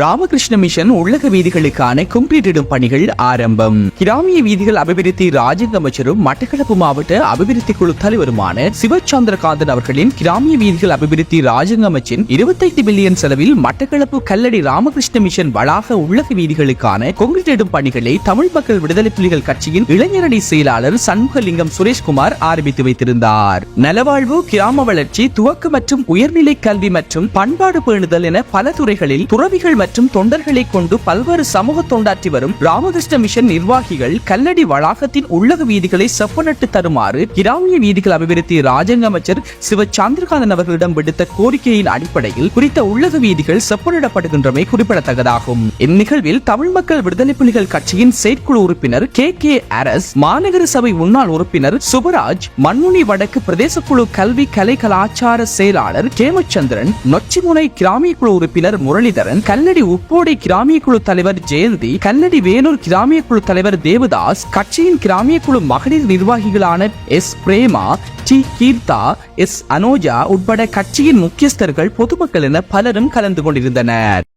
Ramakrishna mission உள்ளக வீதிகளுக்கான கும்பிட்டிடும் பணிகள் ஆரம்பம். கிராமிய வீதிகள் அபிவிருத்தி ராஜேந்திர அமைச்சரும் மட்டக்களப்பு மாவட்ட அபிவிருத்தி குழு தலைவருமான சிவச்சந்திரகாந்தன் அவர்களின் கிராமிய வீதிகள் அபிவிருத்தி ராஜேந்திர அமைச்சின் இருபத்தைந்து பில்லியன் செலவில் மட்டக்களப்பு கல்லடி ராமகிருஷ்ண மிஷன் வளாக உள்ளக வீதிகளுக்கான கொங்கிட்டிடும் பணிகளை தமிழ் மக்கள் விடுதலை புலிகள் கட்சியின் இளைஞரணி செயலாளர் சண்முகலிங்கம் சுரேஷ்குமார் ஆரம்பித்து வைத்திருந்தார். நலவாழ்வு கிராம வளர்ச்சி துவக்க மற்றும் உயர்நிலை கல்வி மற்றும் பண்பாடு பேணுதல் என பல துறைகளில் துறவிகள் மற்றும் தொண்டர்களை கொண்டு பல்வேறு சமூக தொண்டாற்றி வரும் ராமகிருஷ்ண மிஷன் நிர்வாகிகள் கல்லடி வளாகத்தின் உள்ளக வீதிகளை செப்பனிட்டு தருமாறு கிராமிய வீதிகள் அபிவிருத்தி ராஜாங்க அமைச்சர் சிவ சந்திரகாந்தன் அவர்களிடம் விடுத்த கோரிக்கையின் அடிப்படையில் குறித்த உள்ளக வீதிகள் செப்பனிடப்படுகின்றமை குறிப்பிடத்தக்கதாகும். இந்நிகழ்வில் தமிழ் மக்கள் விடுதலை புலிகள் கட்சியின் செயற்குழு உறுப்பினர் கே கே அரஸ் மாநகர சபை முன்னாள் உறுப்பினர் சுபராஜ் மண்முனி வடக்கு பிரதேச குழு கல்வி கலை கலாச்சார செயலாளர் கேமச்சந்திரன் நொச்சிமுனை கிராமிய குழு உறுப்பினர் முரளிதரன் கல்லடி உப்போடை கிராமிய குழு தலைவர் ஜெயந்தி கல்லடி வேலூர் கிராமிய குழு தலைவர் தேவதாஸ் கட்சியின் கிராமிய குழு மகளிர் நிர்வாகிகளான S Prema T Keertha S Anoja உட்பட கட்சியின் முக்கியஸ்தர்கள் பொதுமக்கள் என பலரும் கலந்து கொண்டிருந்தனர்.